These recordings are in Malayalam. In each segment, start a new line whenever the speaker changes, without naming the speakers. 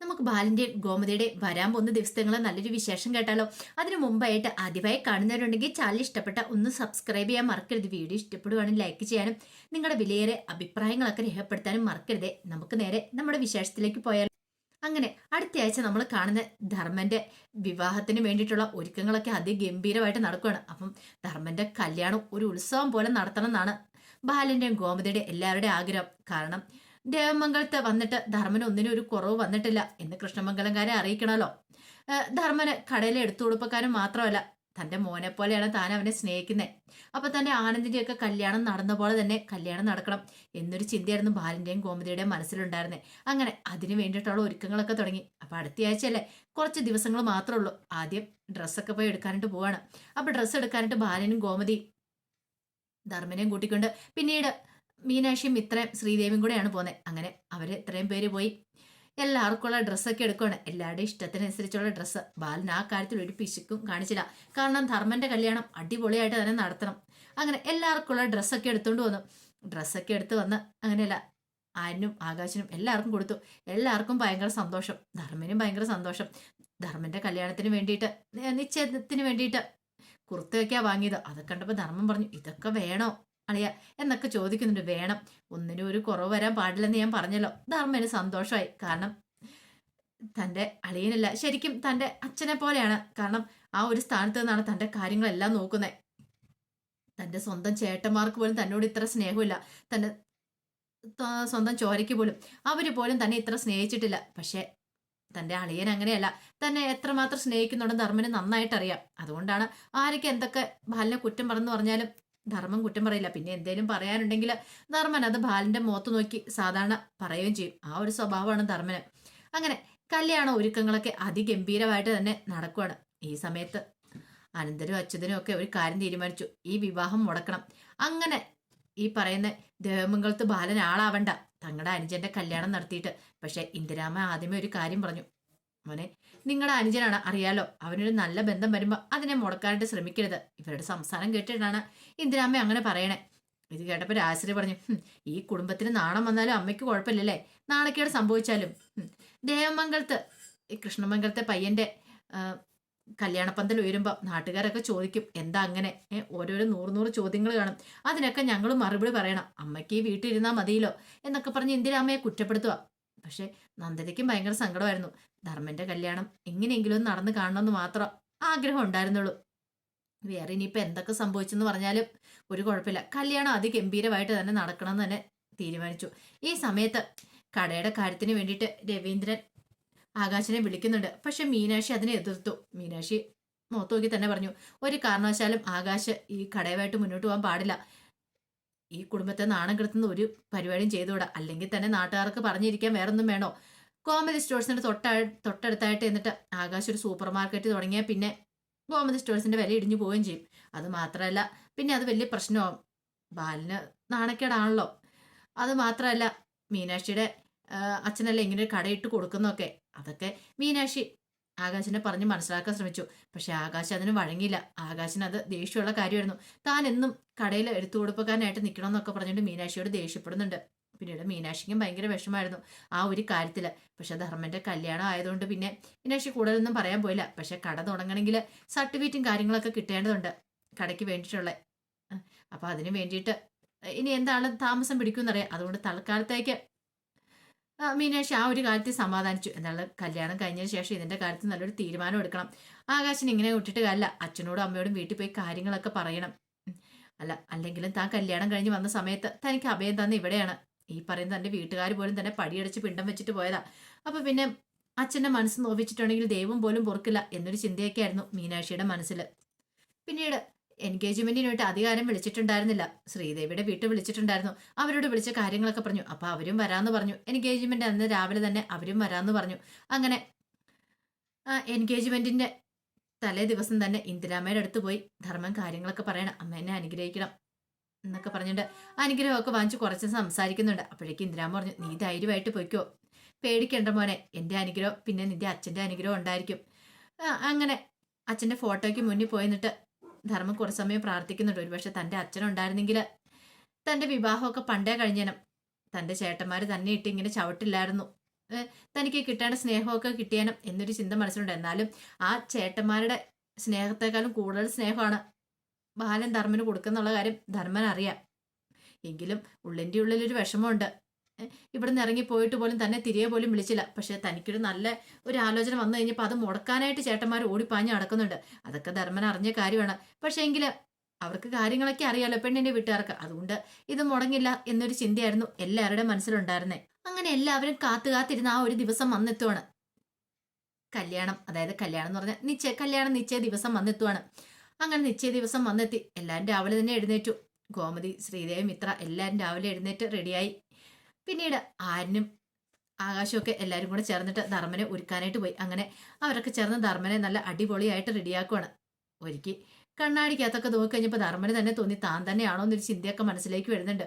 നമുക്ക് ബാലിന്റെ ഗോമതിയുടെ വരാൻ പോകുന്ന ദിവസങ്ങളെ നല്ലൊരു വിശേഷം കേട്ടാലോ? അതിനു മുമ്പായിട്ട് ആദ്യമായി കാണുന്നവരുണ്ടെങ്കിൽ ചാനൽ ഇഷ്ടപ്പെട്ട ഒന്ന് സബ്സ്ക്രൈബ് ചെയ്യാൻ മറക്കരുത്. വീഡിയോ ഇഷ്ടപ്പെടുവാണെങ്കിൽ ലൈക്ക് ചെയ്യാനും നിങ്ങളുടെ വിലയേറെ അഭിപ്രായങ്ങളൊക്കെ രേഖപ്പെടുത്താനും മറക്കരുത്. നമുക്ക് നേരെ നമ്മുടെ വിശേഷത്തിലേക്ക് പോയാൽ അങ്ങനെ അടുത്ത ആഴ്ച നമ്മൾ കാണുന്ന ധർമ്മന്റെ വിവാഹത്തിന് വേണ്ടിയിട്ടുള്ള ഒരുക്കങ്ങളൊക്കെ അതിഗംഭീരമായിട്ട് നടക്കുകയാണ് അപ്പം ധർമ്മന്റെ കല്യാണം ഒരു ഉത്സവം പോലെ നടത്തണം എന്നാണ് ബാലന്റെയും ഗോമതിയുടെയും എല്ലാവരുടെയും ആഗ്രഹം. കാരണം ദേവമംഗലത്ത് വന്നിട്ട് ധർമ്മന് ഒന്നിനും ഒരു കുറവ് വന്നിട്ടില്ല എന്ന് കൃഷ്ണമംഗലംകാരെ അറിയിക്കണമല്ലോ ധർമ്മന് കടയിലെ എടുത്തു കൊടുപ്പക്കാരൻ മാത്രമല്ല തന്റെ മോനെ പോലെയാണ് താൻ അവനെ സ്നേഹിക്കുന്നത് അപ്പൊ തന്റെ ആനന്ദിന്റെയൊക്കെ കല്യാണം നടന്ന പോലെ തന്നെ കല്യാണം നടക്കണം എന്നൊരു ചിന്തയായിരുന്നു ബാലിന്റെയും ഗോമതിയുടെയും മനസ്സിലുണ്ടായിരുന്നത് അങ്ങനെ അതിനു വേണ്ടിയിട്ടുള്ള ഒരുക്കങ്ങളൊക്കെ തുടങ്ങി. അപ്പൊ അടുത്ത ആഴ്ചയല്ലേ കുറച്ച് ദിവസങ്ങൾ മാത്രമേ ഉള്ളൂ. ആദ്യം ഡ്രസ്സൊക്കെ പോയി എടുക്കാനായിട്ട് പോവാണ്. അപ്പൊ ഡ്രസ്സ് എടുക്കാനായിട്ട് ബാലനും ഗോമതി ധർമ്മനെയും കൂട്ടിക്കൊണ്ട് പിന്നീട് മീനാക്ഷിയും ഇത്രയും ശ്രീദേവിയും കൂടെയാണ് പോകുന്നത് അങ്ങനെ അവർ ഇത്രയും പേര് പോയി. എല്ലാവർക്കുള്ള ഡ്രസ്സൊക്കെ എടുക്കുകയാണ് എല്ലാവരുടെയും ഇഷ്ടത്തിനനുസരിച്ചുള്ള ഡ്രസ്സ് ബാലൻ ആ കാര്യത്തിൽ ഒരു പിശുക്കും കാണിച്ചില്ല. കാരണം ധർമ്മന്റെ കല്യാണം അടിപൊളിയായിട്ട് തന്നെ നടത്തണം. അങ്ങനെ എല്ലാവർക്കുള്ള ഡ്രസ്സൊക്കെ എടുത്തുകൊണ്ട് വന്നു. ഡ്രസ്സൊക്കെ എടുത്ത് വന്ന് അങ്ങനെയല്ല ആനും ആകാശനും എല്ലാവർക്കും കൊടുത്തു. എല്ലാവർക്കും ഭയങ്കര സന്തോഷം. ധർമ്മനും ഭയങ്കര സന്തോഷം. ധർമ്മന്റെ കല്യാണത്തിന് വേണ്ടിയിട്ട് നിശ്ചയത്തിന് വേണ്ടിയിട്ട് കുർത്തയൊക്കെയാണ് വാങ്ങിയത്. അതൊക്കെ കണ്ടപ്പോൾ ധർമ്മം പറഞ്ഞു ഇതൊക്കെ വേണോ? അളിയ എന്നൊക്കെ ചോദിക്കുന്നുണ്ട്. വേണം. ഒന്നിനും ഒരു കുറവ് വരാൻ പാടില്ലെന്ന് ഞാൻ പറഞ്ഞല്ലോ. ധർമ്മന് സന്തോഷമായി. കാരണം തന്റെ അളിയനല്ല. ശരിക്കും തന്റെ അച്ഛനെ പോലെയാണ്. കാരണം ആ ഒരു സ്ഥാനത്ത് നിന്നാണ് തന്റെ കാര്യങ്ങളെല്ലാം നോക്കുന്നത്. തന്റെ സ്വന്തം ചേട്ടന്മാർക്ക് പോലും തന്നോട് ഇത്ര സ്നേഹമില്ല. തന്റെ സ്വന്തം ചോരയ്ക്ക് പോലും അവർ പോലും തന്നെ ഇത്ര സ്നേഹിച്ചിട്ടില്ല. പക്ഷേ തന്റെ അളിയൻ അങ്ങനെയല്ല. തന്നെ എത്രമാത്രം സ്നേഹിക്കുന്നുണ്ടെന്ന് ധർമ്മന് നന്നായിട്ടറിയാം. അതുകൊണ്ടാണ് ആരൊക്കെ എന്തൊക്കെ ബാലിനെ കുറ്റം പറഞ്ഞു പറഞ്ഞാലും ധർമ്മം കുറ്റം പറയില്ല. പിന്നെ എന്തേലും പറയാനുണ്ടെങ്കിൽ ധർമ്മൻ അത് ബാലിന്റെ മുഖത്ത് നോക്കി സാധാരണ പറയുകയും ചെയ്യും. ആ ഒരു സ്വഭാവമാണ് ധർമ്മന്. അങ്ങനെ കല്യാണ ഒരുക്കങ്ങളൊക്കെ അതിഗംഭീരമായിട്ട് തന്നെ നടക്കുകയാണ് ഈ സമയത്ത് അനന്തരും അച്യുതനും ഒക്കെ ഒരു കാര്യം തീരുമാനിച്ചു. ഈ വിവാഹം മുടക്കണം. അങ്ങനെ ഈ പറയുന്ന ദേവമംഗലത്ത് ബാലൻ ആളാവണ്ട. തങ്ങളുടെ അനുജന്റെ കല്യാണം നടത്തിയിട്ട്. പക്ഷെ ഇന്ദിരാമ ആദ്യമേ ഒരു കാര്യം പറഞ്ഞു. മോനെ നിങ്ങളുടെ അനുജനാണ് അറിയാലോ? അവനൊരു നല്ല ബന്ധം വരുമ്പോൾ അതിനെ മുടക്കാനായിട്ട് ശ്രമിക്കരുത്. ഇവരുടെ സംസാരം കേട്ടിട്ടാണ് ഇന്ദിരാമ്മ അങ്ങനെ പറയണേ. ഇത് കേട്ടപ്പോൾ രാശ്രീ പറഞ്ഞു ഈ കുടുംബത്തിന് നാണം വന്നാലും അമ്മയ്ക്ക് കുഴപ്പമില്ലല്ലേ? നാണക്കേട് സംഭവിച്ചാലും. ദേവമംഗലത്ത് ഈ കൃഷ്ണമംഗലത്തെ പയ്യന്റെ കല്യാണപ്പന്തൽ ഉയരുമ്പോൾ നാട്ടുകാരൊക്കെ ചോദിക്കും എന്താ അങ്ങനെ? ഓരോരോ നൂറ് നൂറ് ചോദ്യങ്ങൾ കാണും. അതിനൊക്കെ ഞങ്ങൾ മറുപടി പറയണം. അമ്മയ്ക്ക് ഈ വീട്ടിലിരുന്നാൽ മതിയല്ലോ? എന്നൊക്കെ പറഞ്ഞ് ഇന്ദിരാമ്മയെ കുറ്റപ്പെടുത്തുക പക്ഷെ നന്ദനയ്ക്കും ഭയങ്കര സങ്കടമായിരുന്നു. ധർമ്മന്റെ കല്യാണം എങ്ങനെയെങ്കിലും നടന്നു കാണണമെന്ന് മാത്രം ആഗ്രഹം ഉണ്ടായിരുന്നുള്ളൂ. വേറെ ഇനിയിപ്പോൾ എന്തൊക്കെ സംഭവിച്ചെന്ന് പറഞ്ഞാലും ഒരു കുഴപ്പമില്ല. കല്യാണം അതിഗംഭീരമായിട്ട് തന്നെ നടക്കണമെന്ന് തന്നെ തീരുമാനിച്ചു. ഈ സമയത്ത് കടയുടെ കാര്യത്തിന് വേണ്ടിയിട്ട് രവീന്ദ്രൻ ആകാശനെ വിളിക്കുന്നുണ്ട്. പക്ഷെ മീനാക്ഷി അതിനെ എതിർത്തു. മീനാക്ഷി മുഖത്ത് നോക്കി തന്നെ പറഞ്ഞു ഒരു കാരണവശാലും ആകാശ് ഈ കടയുമായിട്ട് മുന്നോട്ട് പോകാൻ പാടില്ല. ഈ കുടുംബത്തെ നാണം കെടുത്തുന്ന ഒരു പരിപാടിയും ചെയ്തുകൂടാ? അല്ലെങ്കിൽ തന്നെ നാട്ടുകാർക്ക് പറഞ്ഞിരിക്കാൻ വേറൊന്നും വേണോ? ഗോമതി സ്റ്റോഴ്സിന്റെ തൊട്ട തൊട്ടടുത്തായിട്ട് എന്നിട്ട് ആകാശ് ഒരു സൂപ്പർ മാർക്കറ്റ് തുടങ്ങിയാൽ പിന്നെ ഗോമതി സ്റ്റോഴ്സിന്റെ വില ഇടിഞ്ഞു പോവുകയും ചെയ്യും. അത് മാത്രമല്ല പിന്നെ അത് വലിയ പ്രശ്നമാവും ബാലിന് നാണക്കേടാണല്ലോ. അത് മാത്രമല്ല മീനാക്ഷിയുടെ അച്ഛനല്ല ഇങ്ങനെ ഒരു കടയിട്ട് കൊടുക്കുന്നൊക്കെ അതൊക്കെ മീനാക്ഷി ആകാശിനെ പറഞ്ഞ് മനസ്സിലാക്കാൻ ശ്രമിച്ചു. പക്ഷെ ആകാശ് അതിന് വഴങ്ങിയില്ല. ആകാശിന് അത് ദേഷ്യമുള്ള കാര്യമായിരുന്നു. താൻ എന്നും കടയിൽ എടുത്തു കൊടുപ്പക്കാരനായിട്ട് നിൽക്കണമെന്നൊക്കെ പറഞ്ഞിട്ട് മീനാക്ഷിയോട് ദേഷ്യപ്പെടുന്നുണ്ട്. പിന്നീട് മീനാക്ഷിക്കും ഭയങ്കര വിഷമായിരുന്നു ആ ഒരു കാര്യത്തിൽ പക്ഷെ ധർമ്മന്റെ കല്യാണം ആയതുകൊണ്ട് പിന്നെ മീനാക്ഷി കൂടുതലൊന്നും പറയാൻ പോയില്ല. പക്ഷെ കട തുടങ്ങണമെങ്കിൽ സർട്ടിഫിക്കറ്റും കാര്യങ്ങളൊക്കെ കിട്ടേണ്ടതുണ്ട് കടയ്ക്ക് വേണ്ടിയിട്ടുള്ള. അപ്പൊ അതിന് വേണ്ടിയിട്ട് ഇനി എന്താണ് താമസം പിടിക്കുമെന്നറിയാം. അതുകൊണ്ട് തൽക്കാലത്തേക്ക് മീനാക്ഷി ആ ഒരു കാര്യത്തിൽ സമാധാനിച്ചു. എന്നാൽ കല്യാണം കഴിഞ്ഞതിന് ശേഷം ഇതിന്റെ കാര്യത്തിൽ നല്ലൊരു തീരുമാനം എടുക്കണം. ആകാശിന് ഇങ്ങനെ വിട്ടിട്ട് കാര്യമില്ല. അച്ഛനോടും അമ്മയോടും വീട്ടിൽ പോയി കാര്യങ്ങളൊക്കെ പറയണം. അല്ല അല്ലെങ്കിലും താൻ കല്യാണം കഴിഞ്ഞ് വന്ന സമയത്ത് തനിക്ക് അഭയം തന്ന ഇവിടെയാണ്. ഈ പറയുന്ന തന്റെ വീട്ടുകാർ പോലും തന്നെ പടിയടച്ച് പിണ്ടം വെച്ചിട്ട് പോയതാ. അപ്പൊ പിന്നെ അച്ഛന്റെ മനസ്സ് നോവിച്ചിട്ടുണ്ടെങ്കിൽ ദൈവം പോലും പൊറുക്കില്ല എന്നൊരു ചിന്തയൊക്കെയായിരുന്നു മീനാക്ഷിയുടെ മനസ്സിൽ. പിന്നീട് എൻഗേജ്മെന്റിനായിട്ട് അധികാരം വിളിച്ചിട്ടുണ്ടായിരുന്നില്ല. ശ്രീദേവിയുടെ വീട്ടിൽ വിളിച്ചിട്ടുണ്ടായിരുന്നു. അവരോട് വിളിച്ച കാര്യങ്ങളൊക്കെ പറഞ്ഞു. അപ്പൊ അവരും വരാന്ന് പറഞ്ഞു. എൻഗേജ്മെന്റ് അന്ന് രാവിലെ തന്നെ അവരും വരാന്ന് പറഞ്ഞു. അങ്ങനെ എൻഗേജ്മെന്റിന്റെ തലേ ദിവസം തന്നെ ഇന്ദിരാമ്മയുടെ അടുത്ത് പോയി ധർമ്മം കാര്യങ്ങളൊക്കെ പറയണം. എന്നെ അനുഗ്രഹിക്കണം എന്നൊക്കെ പറഞ്ഞിട്ട് അനുഗ്രഹമൊക്കെ വാങ്ങിച്ച് കുറച്ച് സംസാരിക്കുന്നുണ്ട്. അപ്പോഴേക്കും ഇന്ദിരാമ്മ പറഞ്ഞു നീ ധൈര്യമായിട്ട് പൊയ്ക്കോ. പേടിക്കേണ്ട മോനെ. എന്റെ അനുഗ്രഹം പിന്നെ നിന്റെ അച്ഛന്റെ അനുഗ്രഹം ഉണ്ടായിരിക്കും. അങ്ങനെ അച്ഛന്റെ ഫോട്ടോയ്ക്ക് മുന്നിൽ പോയി നിന്നിട്ട് ധർമ്മം കുറച്ച് സമയം പ്രാർത്ഥിക്കുന്നുണ്ട്. ഒരുപക്ഷെ തന്റെ അച്ഛനുണ്ടായിരുന്നെങ്കിൽ തന്റെ വിവാഹമൊക്കെ പണ്ടേ കഴിഞ്ഞേനും. തന്റെ ചേട്ടന്മാർ തന്നെ ഇട്ട് ഇങ്ങനെ ചവിട്ടില്ലായിരുന്നു. തനിക്ക് കിട്ടേണ്ട സ്നേഹമൊക്കെ കിട്ടിയാനും എന്നൊരു ചിന്ത മനസ്സിലുണ്ട്. എന്നാലും ആ ചേട്ടന്മാരുടെ സ്നേഹത്തെക്കാളും കൂടുതൽ സ്നേഹമാണ് ബാലൻ ധർമ്മന് കൊടുക്കുന്നുള്ള കാര്യം ധർമ്മൻ അറിയാം എങ്കിലും ഉള്ളിന്റെ ഉള്ളിലൊരു വിഷമമുണ്ട്. ഏ, നിന്ന് ഇറങ്ങി പോയിട്ട് പോലും തന്നെ തിരികെ പോലും വിളിച്ചില്ല. പക്ഷെ തനിക്കൊരു നല്ല ഒരു ആലോചന വന്നു കഴിഞ്ഞപ്പോൾ അത് മുടക്കാനായിട്ട് ചേട്ടന്മാർ ഓടിപ്പാഞ്ഞ് നടക്കുന്നുണ്ട്. അതൊക്കെ ധർമ്മൻ അറിഞ്ഞ കാര്യമാണ്. പക്ഷേ എങ്കിൽ അവർക്ക് കാര്യങ്ങളൊക്കെ അറിയാലോ പെണ്ണിന്റെ വീട്ടുകാർക്ക്. അതുകൊണ്ട് ഇത് മുടങ്ങില്ല എന്നൊരു ചിന്തയായിരുന്നു എല്ലാവരുടെ മനസ്സിലുണ്ടായിരുന്നേ. അങ്ങനെ എല്ലാവരും കാത്തു കാത്തിരുന്ന ആ ഒരു ദിവസം വന്നെത്തുവാണ്. കല്യാണം അതായത് കല്യാണം എന്ന് പറഞ്ഞാൽ നിശ്ചയ കല്യാണം നിശ്ചയ ദിവസം വന്നെത്തുവാണ്. അങ്ങനെ നിശ്ചയ ദിവസം വന്നെത്തി. എല്ലാവരും രാവിലെ തന്നെ എഴുന്നേറ്റു. ഗോമതി ശ്രീദേവി മിത്ര എല്ലാവരും രാവിലെ എഴുന്നേറ്റ് റെഡിയായി പിന്നീട് ആരനും ആകാശമൊക്കെ എല്ലാവരും കൂടെ ചേർന്നിട്ട് ധർമ്മനെ ഒരുക്കാനായിട്ട് പോയി. അങ്ങനെ അവരൊക്കെ ചേർന്ന് ധർമ്മനെ നല്ല അടിപൊളിയായിട്ട് റെഡിയാക്കുവാണ്. ഒരുക്കി കണ്ണാടിക്കകത്തൊക്കെ നോക്കിക്കഴിഞ്ഞപ്പോൾ ധർമ്മന് തന്നെ തോന്നി താൻ തന്നെയാണോ എന്നൊരു ചിന്തയൊക്കെ മനസ്സിലേക്ക് വരുന്നുണ്ട്.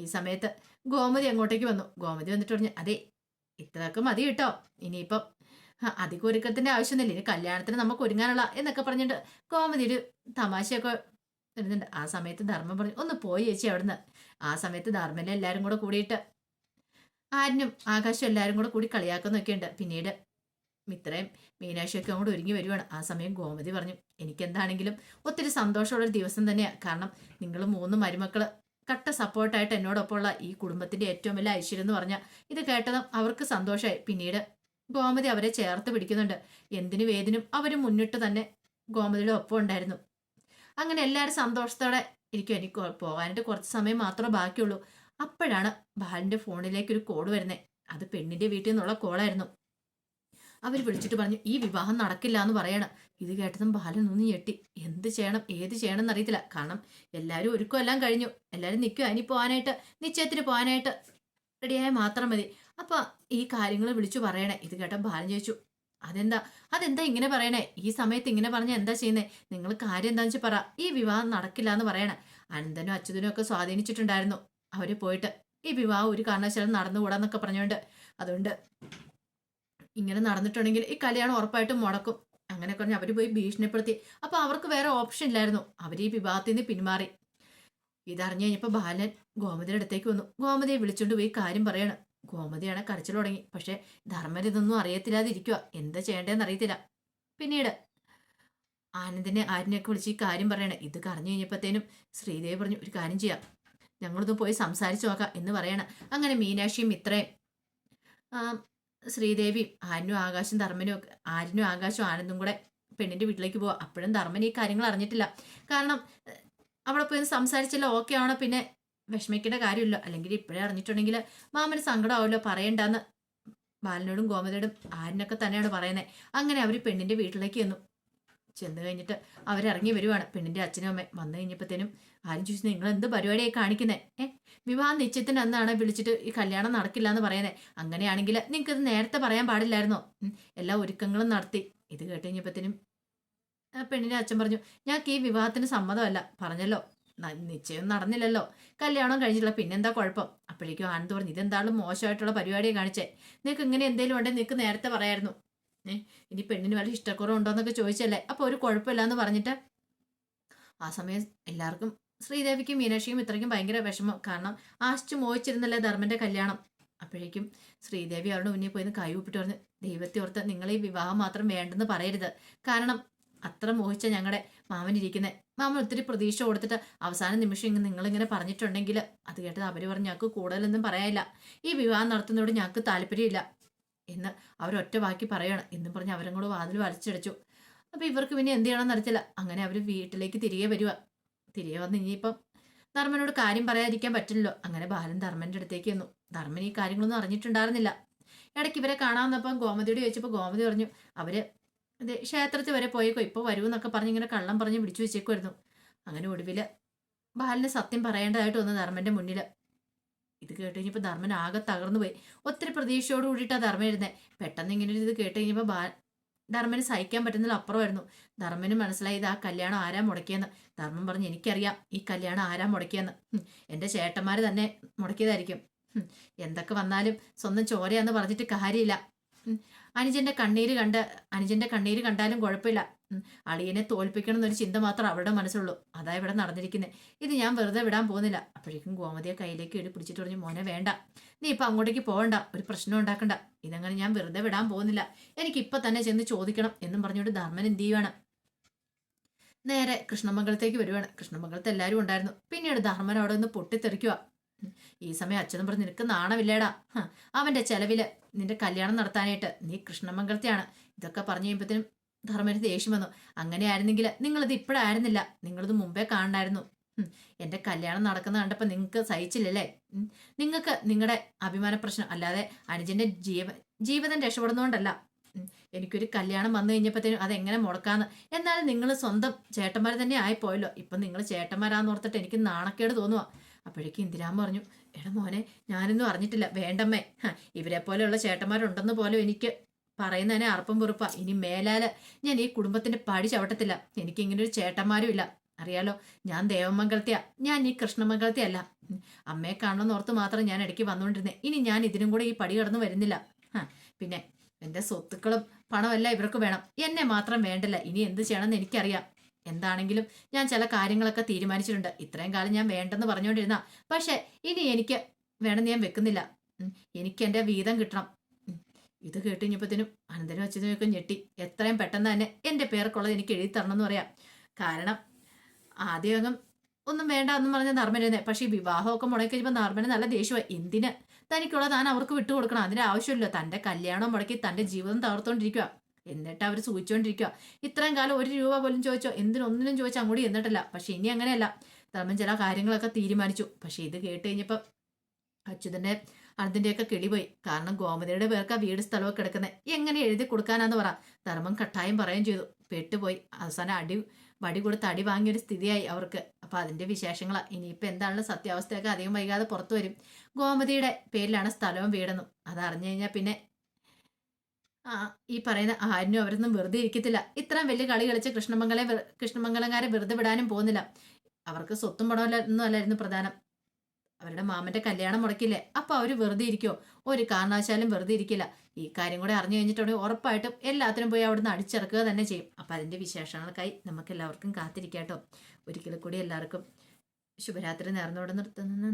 ഈ സമയത്ത് ഗോമതി അങ്ങോട്ടേക്ക് വന്നു. ഗോമതി വന്നിട്ട് പറഞ്ഞു അതെ ഇത്രയൊക്കെ മതി കേട്ടോ. ഇനിയിപ്പം അധികം ഒരുക്കത്തിന്റെ ആവശ്യമൊന്നുമില്ല. ഇനി കല്യാണത്തിന് നമുക്ക് ഒരുങ്ങാനുള്ള എന്നൊക്കെ പറഞ്ഞിട്ട് ഗോമതി ഒരു തമാശയൊക്കെ വരുന്നുണ്ട്. ആ സമയത്ത് ധർമ്മം പറഞ്ഞു ഒന്ന് പോയി ചേച്ചി അവിടുന്ന്. ആ സമയത്ത് ധർമ്മനെ എല്ലാവരും കൂടെ കൂടിയിട്ട് ആരിനും ആകാശം എല്ലാവരും കൂടെ കൂടി കളിയാക്കുന്നൊക്കെ ഉണ്ട്. പിന്നീട് മിത്രയും മീനാക്ഷിയൊക്കെ അങ്ങോട്ട് ഒരുങ്ങി വരുവാണ്. ആ സമയം ഗോമതി പറഞ്ഞു എനിക്കെന്താണെങ്കിലും ഒത്തിരി സന്തോഷമുള്ളൊരു ദിവസം തന്നെയാണ് കാരണം നിങ്ങൾ മൂന്ന് മരുമക്കൾ കട്ട സപ്പോർട്ടായിട്ട് എന്നോടൊപ്പമുള്ള ഈ കുടുംബത്തിന്റെ ഏറ്റവും വലിയ ഐശ്വര്യം എന്ന് പറഞ്ഞാൽ ഇത് കേട്ടതും അവർക്ക് സന്തോഷമായി പിന്നീട് ഗോമതി അവരെ ചേർത്ത് പിടിക്കുന്നുണ്ട്. എന്തിനു വേദിനും അവർ മുന്നിട്ട് തന്നെ ഗോമതിയുടെ ഒപ്പം ഉണ്ടായിരുന്നു. അങ്ങനെ എല്ലാവരും സന്തോഷത്തോടെ ഇരിക്കും എനിക്ക് പോകാനായിട്ട് കുറച്ച് സമയം മാത്രമേ ബാക്കിയുള്ളൂ. അപ്പോഴാണ് ബാലിന്റെ ഫോണിലേക്ക് ഒരു കോഡ് വരുന്നത് അത് പെണ്ണിന്റെ വീട്ടിൽ നിന്നുള്ള കോളായിരുന്നു. അവർ വിളിച്ചിട്ട് പറഞ്ഞു ഈ വിവാഹം നടക്കില്ല എന്ന് പറയണം. ഇത് കേട്ടതും ബാലൻ ഒന്ന് ഞെട്ടി. എന്ത് ചെയ്യണം? ഏത് ചെയ്യണം എന്നറിയത്തില്ല. കാരണം എല്ലാവരും എല്ലാം കഴിഞ്ഞു. എല്ലാവരും നിൽക്കുക ഇനി പോകാനായിട്ട് നിശ്ചയത്തിന് പോകാനായിട്ട് റെഡിയായ മാത്രം മതി. അപ്പൊ ഈ കാര്യങ്ങൾ വിളിച്ചു പറയണേ. ഇത് കേട്ട ബാലൻ ചോദിച്ചു അതെന്താ? അതെന്താ ഇങ്ങനെ പറയണേ? ഈ സമയത്ത് ഇങ്ങനെ പറഞ്ഞ എന്താ ചെയ്യുന്നേ? നിങ്ങൾ കാര്യം എന്താണെന്ന് വെച്ചാൽ പറ. ഈ വിവാഹം നടക്കില്ല എന്ന് പറയണേ. അനന്തനും അച്യുതനും ഒക്കെ സ്വാധീനിച്ചിട്ടുണ്ടായിരുന്നു. അവർ പോയിട്ട് ഈ വിവാഹം ഒരു കാരണവശാലും നടന്നുകൂടാന്നൊക്കെ പറഞ്ഞുകൊണ്ട് അതുകൊണ്ട് ഇങ്ങനെ നടന്നിട്ടുണ്ടെങ്കിൽ ഈ കല്യാണം ഉറപ്പായിട്ടും മുടക്കും. അങ്ങനെ പറഞ്ഞ് അവർ പോയി ഭീഷണിപ്പെടുത്തി. അപ്പൊ അവർക്ക് വേറെ ഓപ്ഷൻ ഇല്ലായിരുന്നു. അവർ ഈ വിവാഹത്തിൽ നിന്ന് പിന്മാറി. ഇതറിഞ്ഞു കഴിഞ്ഞപ്പോൾ ബാലൻ ഗോമതിയുടെ അടുത്തേക്ക് വന്നു. ഗോമതിയെ വിളിച്ചുകൊണ്ട് പോയി കാര്യം പറയാണ്. ഗോമതിയാണ് കരച്ചിൽ തുടങ്ങി. പക്ഷെ ധർമ്മൻ ഇതൊന്നും അറിയത്തില്ലാതിരിക്കുക എന്താ ചെയ്യേണ്ടതെന്ന് അറിയത്തില്ല. പിന്നീട് ആനന്ദിനെ ആരിനെയൊക്കെ വിളിച്ച് ഈ കാര്യം പറയണേ. ഇത് കറിഞ്ഞു കഴിഞ്ഞപ്പോഴത്തേനും ശ്രീദേവി പറഞ്ഞു ഒരു കാര്യം ചെയ്യാം. ഞങ്ങളൊന്ന് പോയി സംസാരിച്ചു നോക്കാം എന്ന് പറയണം. അങ്ങനെ മീനാക്ഷിയും ഇത്രയും ആ, ശ്രീദേവിയും ആരിനും ആകാശും ധർമ്മനും ഒക്കെ ആരിനും ആകാശും ആനന്ദും കൂടെ പെണ്ണിന്റെ വീട്ടിലേക്ക് പോവാം. അപ്പോഴും ധർമ്മൻ ഈ കാര്യങ്ങൾ അറിഞ്ഞിട്ടില്ല. കാരണം അവിടെ പോയി സംസാരിച്ചില്ല ഓക്കെ ആണോ? പിന്നെ വിഷമിക്കേണ്ട കാര്യമില്ല. അല്ലെങ്കിൽ ഇപ്പോഴേ അറിഞ്ഞിട്ടുണ്ടെങ്കിൽ മാമന് സങ്കടമാവല്ലോ പറയണ്ടെന്ന്. ബാലനോടും ഗോമതയോടും ആരിനൊക്കെ തന്നെയാണ് പറയുന്നത് അങ്ങനെ അവർ പെണ്ണിന്റെ വീട്ടിലേക്ക് ചെന്നു. ചെന്ന് കഴിഞ്ഞിട്ട് അവരിറങ്ങി വരുവാണ്. പെണ്ണിന്റെ അച്ഛനും അമ്മയും. വന്നു കഴിഞ്ഞപ്പോഴത്തേനും ആരും ചോദിച്ചു നിങ്ങൾ എന്ത് പരിപാടിയായി കാണിക്കുന്നത് ഏ വിവാഹ നിശ്ചയത്തിന് അന്നാണ് വിളിച്ചിട്ട് ഈ കല്യാണം നടക്കില്ല എന്ന് പറയുന്നത് അങ്ങനെയാണെങ്കിൽ നിങ്ങൾക്ക് ഇത് നേരത്തെ പറയാൻ പാടില്ലായിരുന്നോ? എല്ലാ ഒരുക്കങ്ങളും നടത്തി. ഇത് കേട്ട് കഴിഞ്ഞപ്പോഴത്തേനും ആ പെണ്ണിന്റെ അച്ഛൻ പറഞ്ഞു ഞങ്ങൾക്ക് ഈ വിവാഹത്തിന് സമ്മതമല്ല. പറഞ്ഞല്ലോ നിശ്ചയം നടന്നില്ലല്ലോ. കല്യാണം കഴിഞ്ഞിട്ടില്ല പിന്നെന്താ കുഴപ്പം? അപ്പോഴേക്കും ആനന്ദ് പറഞ്ഞു ഇതെന്താളും മോശമായിട്ടുള്ള പരിപാടിയെ കാണിച്ചേ. നിങ്ങൾക്ക് ഇങ്ങനെ എന്തെങ്കിലും ഉണ്ടെങ്കിൽ നിങ്ങൾക്ക് നേരത്തെ പറയായിരുന്നു. ഏ ഇനി പെണ്ണിന് വല്ല ഇഷ്ടക്കുറവുണ്ടോന്നൊക്കെ ചോദിച്ചല്ലേ? അപ്പോൾ ഒരു കുഴപ്പമില്ല എന്ന് പറഞ്ഞിട്ട് ആ സമയം എല്ലാവർക്കും ശ്രീദേവിക്കും മീനാക്ഷിക്കും ഇത്രയ്ക്കും ഭയങ്കര വിഷമം. കാരണം ആശിച്ചു മോഹിച്ചിരുന്നല്ലേ ധർമ്മന്റെ കല്യാണം. അപ്പോഴേക്കും ശ്രീദേവി അവരുടെ മുന്നിൽ പോയിന്ന് കൈ ഒപ്പിട്ട് പറഞ്ഞ് ദൈവത്തെ ഓർത്ത് നിങ്ങൾ ഈ വിവാഹം മാത്രം വേണ്ടെന്ന് പറയരുത്. കാരണം അത്ര മോഹിച്ച ഞങ്ങളുടെ മാമൻ ഇരിക്കുന്നത് മാമൻ ഒത്തിരി പ്രതീക്ഷ കൊടുത്തിട്ട് അവസാന നിമിഷം ഇങ്ങനെ നിങ്ങളിങ്ങനെ പറഞ്ഞിട്ടുണ്ടെങ്കിൽ അത് കേട്ടത് അവർ പറഞ്ഞു ഞങ്ങൾക്ക് കൂടുതലൊന്നും പറയാനില്ല. ഈ വിവാഹം നടത്തുന്നതോട് ഞങ്ങൾക്ക് താല്പര്യമില്ല. എന്ന് അവരൊറ്റ ബാക്കി പറയണം. എന്നും പറഞ്ഞ് അവരും കൂടെ വാതിൽ വലിച്ചടച്ചു. അപ്പൊ ഇവർക്ക് പിന്നെ എന്ത് ചെയ്യണമെന്ന് അറിയത്തില്ല. അങ്ങനെ അവർ വീട്ടിലേക്ക് തിരികെ വരിക തിരികെ വന്ന് ഇനിയിപ്പം ധർമ്മനോട് കാര്യം പറയാതിരിക്കാൻ പറ്റില്ലല്ലോ. അങ്ങനെ ബാലൻ ധർമ്മന്റെ അടുത്തേക്ക് വന്നു ധർമ്മൻ ഈ കാര്യങ്ങളൊന്നും അറിഞ്ഞിട്ടുണ്ടായിരുന്നില്ല. ഇടയ്ക്ക് ഇവരെ കാണാമെന്നപ്പം ഗോമതിയോട് ചോദിച്ചപ്പോൾ ഗോമതി പറഞ്ഞു അവർ ഇത് ക്ഷേത്രത്തിൽ വരെ പോയേക്കോ. ഇപ്പോൾ വരുമെന്നൊക്കെ പറഞ്ഞ് ഇങ്ങനെ കള്ളം പറഞ്ഞ് പിടിച്ചു വെച്ചേക്കുമായിരുന്നു അങ്ങനെ ഒടുവിൽ ബാലിന് സത്യം പറയേണ്ടതായിട്ട് വന്നു ധർമ്മന്റെ മുന്നിൽ ഇത് കേട്ട് കഴിഞ്ഞപ്പോൾ ധർമ്മൻ ആകെ തകർന്നു പോയി ഒത്തിരി പ്രതീക്ഷയോട് കൂടിയിട്ടാണ് ധർമ്മം ഇരുന്നത് പെട്ടെന്ന് ഇങ്ങനെ ഒരു ഇത് കേട്ട് കഴിഞ്ഞപ്പോൾ ബാ ധർമ്മന് സഹിക്കാൻ പറ്റുന്നതിൽ അപ്പുറമായിരുന്നു. ധർമ്മന് മനസ്സിലായി ഇത് ആ കല്യാണം ആരാ മുടക്കിയെന്ന്? ധർമ്മൻ പറഞ്ഞു എനിക്കറിയാം ഈ കല്യാണം ആരാ മുടക്കിയെന്ന്. എന്റെ ചേട്ടന്മാർ തന്നെ മുടക്കിയതായിരിക്കും. എന്തൊക്കെ വന്നാലും സ്വന്തം ചോരയാന്ന് പറഞ്ഞിട്ട് കാര്യമില്ല. അനുജന്റെ കണ്ണീര് കണ്ട് അനുജന്റെ കണ്ണീര് കണ്ടാലും കുഴപ്പമില്ല. അളിയനെ തോൽപ്പിക്കണം എന്നൊരു ചിന്ത മാത്രം അവരുടെ മനസ്സുള്ളൂ അതാ ഇവിടെ നടന്നിരിക്കുന്നത് ഇത് ഞാൻ വെറുതെ വിടാൻ പോകുന്നില്ല. അപ്പോഴേക്കും ഗോമതിയെ കയ്യിലേക്ക് എടി പിടിച്ചിട്ട് പറഞ്ഞു മോനെ വേണ്ട. നീ ഇപ്പൊ അങ്ങോട്ടേക്ക് പോകണ്ട. ഒരു പ്രശ്നം ഉണ്ടാക്കണ്ട. ഇതങ്ങനെ ഞാൻ വെറുതെ വിടാൻ പോകുന്നില്ല. എനിക്ക് തന്നെ ചെന്ന് ചോദിക്കണം എന്നും പറഞ്ഞുകൊണ്ട് ധർമ്മൻ എന്ത് ചെയ്യുവാണ്? നേരെ കൃഷ്ണമംഗലത്തേക്ക് വരുവാണ്. കൃഷ്ണമംഗലത്ത് എല്ലാവരും ഉണ്ടായിരുന്നു. പിന്നീട് ധർമ്മൻ അവിടെ നിന്ന് പൊട്ടിത്തെറിക്കുക ഈ സമയം അച്ഛനും പറഞ്ഞ് നിനക്ക് നാണമില്ലേടാ? അവന്റെ ചെലവിൽ നിന്റെ കല്യാണം നടത്താനായിട്ട് നീ കൃഷ്ണമംഗലത്തെയാണ്. ഇതൊക്കെ പറഞ്ഞു കഴിയുമ്പോഴത്തേനും ധർമ്മന് ദേഷ്യം വന്നു. അങ്ങനെയായിരുന്നെങ്കിൽ നിങ്ങളിത് ഇപ്പോഴായിരുന്നില്ല. നിങ്ങളിത് മുമ്പേ കാണണ്ടായിരുന്നു എന്റെ കല്യാണം നടക്കുന്ന കണ്ടപ്പോൾ നിങ്ങൾക്ക് സഹിച്ചില്ലല്ലേ? നിങ്ങൾക്ക് നിങ്ങളുടെ അഭിമാന പ്രശ്നം അല്ലാതെ അനുജന്റെ ജീവ ജീവിതം രക്ഷപ്പെടുന്നതുകൊണ്ടല്ല. എനിക്കൊരു കല്യാണം വന്നു കഴിഞ്ഞപ്പോഴത്തേനും അതെങ്ങനെ മുടക്കാന്ന്. എന്നാലും നിങ്ങൾ സ്വന്തം ചേട്ടന്മാർ തന്നെ ആയിപ്പോയല്ലോ. ഇപ്പം നിങ്ങൾ ചേട്ടന്മാരാന്ന് ഓർത്തിട്ട് എനിക്ക് നാണക്കേട് തോന്നുക അപ്പോഴേക്കും ഇന്ദിരാമ്മ പറഞ്ഞു എടാ മോനെ ഞാനൊന്നും അറിഞ്ഞിട്ടില്ല. വേണ്ടമ്മേ. ഇവരെ പോലെയുള്ള ചേട്ടന്മാരുണ്ടെന്ന് പോലും എനിക്ക് പറയുന്നതിനെ അർപ്പം വെറുപ്പ. ഇനി മേലാൽ ഞാൻ ഈ കുടുംബത്തിന്റെ പടി ചവിട്ടത്തില്ല. എനിക്ക് ഇങ്ങനെ ഒരു ചേട്ടന്മാരും ഇല്ല. അറിയാലോ ഞാൻ ദേവമംഗലത്തെയാ. ഞാൻ ഈ കൃഷ്ണമംഗലത്തെ അല്ല. ഉം, അമ്മയെ കാണണമെന്ന് ഓർത്ത് മാത്രം ഞാൻ ഇടയ്ക്ക് വന്നുകൊണ്ടിരുന്നേ. ഇനി ഞാൻ ഇതിനും കൂടെ ഈ പടി കടന്നു വരുന്നില്ല. പിന്നെ എന്റെ സ്വത്തുക്കളും പണമല്ല ഇവർക്ക് വേണം. എന്നെ മാത്രം വേണ്ടല്ല. ഇനി എന്ത് ചെയ്യണമെന്ന് എനിക്കറിയാം. എന്താണെങ്കിലും ഞാൻ ചില കാര്യങ്ങളൊക്കെ തീരുമാനിച്ചിട്ടുണ്ട്. ഇത്രയും കാലം ഞാൻ വേണ്ടെന്ന് പറഞ്ഞുകൊണ്ടിരുന്ന. പക്ഷേ ഇനി എനിക്ക് വേണമെന്ന് ഞാൻ വെക്കുന്നില്ല. എനിക്ക് എന്റെ വീതം കിട്ടണം. ഇത് കേട്ട് അനന്തരം അച്ഛനൊക്കെ ഞെട്ടി. എത്രയും പെട്ടെന്ന് തന്നെ എന്റെ പേർക്കുള്ളത് എനിക്ക് എഴുതി തരണം എന്ന് പറയാം. കാരണം ആദ്യമൊന്നും ഒന്നും വേണ്ട എന്ന് പറഞ്ഞ നർമ്മരുന്നേ പക്ഷെ ഈ വിവാഹമൊക്കെ മുടക്കി കഴിയുമ്പോൾ നർമ്മന് നല്ല ദേഷ്യമായി. എന്തിന്? തനിക്കുള്ള താൻ അവർക്ക് വിട്ടുകൊടുക്കണം. അതിന്റെ ആവശ്യമില്ല തന്റെ കല്യാണം മുടക്കി തന്റെ ജീവിതം തകർത്തോണ്ടിരിക്കുക എന്നിട്ട് അവർ സൂചിച്ചുകൊണ്ടിരിക്കുക ഇത്രയും കാലം ഒരു രൂപ പോലും ചോദിച്ചോ? എന്തിനൊന്നിനും ചോദിച്ചാൽ അങ്ങോട്ട് എന്നിട്ടല്ല പക്ഷെ ഇനി അങ്ങനെയല്ല. ധർമ്മൻ ചില കാര്യങ്ങളൊക്കെ തീരുമാനിച്ചു. പക്ഷെ ഇത് കേട്ട് കഴിഞ്ഞപ്പോൾ അച്യുതന്റെ അതിന്റെയൊക്കെ കിളിപോയി. കാരണം ഗോമതിയുടെ പേർക്ക് ആ വീട് സ്ഥലമൊക്കെ കിടക്കുന്നത് എങ്ങനെ എഴുതി കൊടുക്കാനാന്ന് പറ. ധർമ്മം കട്ടായം പറയുകയും ചെയ്തു. പെട്ടുപോയി. അവസാനം അടി വടി കൊടുത്ത് അടി വാങ്ങിയൊരു സ്ഥിതിയായി അവർക്ക്. അപ്പോൾ അതിന്റെ വിശേഷങ്ങളാണ് ഇനിയിപ്പോൾ എന്താണല്ലോ സത്യാവസ്ഥയൊക്കെ അധികം വൈകാതെ പുറത്തു വരും. ഗോമതിയുടെ പേരിലാണ് സ്ഥലവും വീടെന്നും. അത് അറിഞ്ഞു കഴിഞ്ഞാൽ പിന്നെ ആ ഈ പറയുന്ന ആരിനും അവരൊന്നും വെറുതെ ഇരിക്കത്തില്ല. ഇത്രയും വലിയ കളി കളിച്ച് കൃഷ്ണമംഗലെ കൃഷ്ണമംഗലംകാരെ വെറുതെ വിടാനും പോകുന്നില്ല. അവർക്ക് സ്വത്തും ഒന്നും അല്ലായിരുന്നു പ്രധാനം. അവരുടെ മാമന്റെ കല്യാണം മുടക്കില്ലേ? അപ്പൊ അവർ വെറുതെ ഇരിക്കോ ഒരു കാരണവശാലും വെറുതെ ഇരിക്കില്ല. ഈ കാര്യം കൂടെ അറിഞ്ഞു കഴിഞ്ഞിട്ടുണ്ടെങ്കിൽ ഉറപ്പായിട്ടും എല്ലാത്തിനും പോയി അവിടുന്ന് അടിച്ചിറക്കുക തന്നെ ചെയ്യും. അപ്പൊ അതിന്റെ വിശേഷങ്ങൾക്കായി നമുക്ക് എല്ലാവർക്കും കാത്തിരിക്കാട്ടോ. ഒരിക്കൽ കൂടി എല്ലാവർക്കും ശുഭരാത്രി നേർന്നോടെ നിർത്തുന്നു.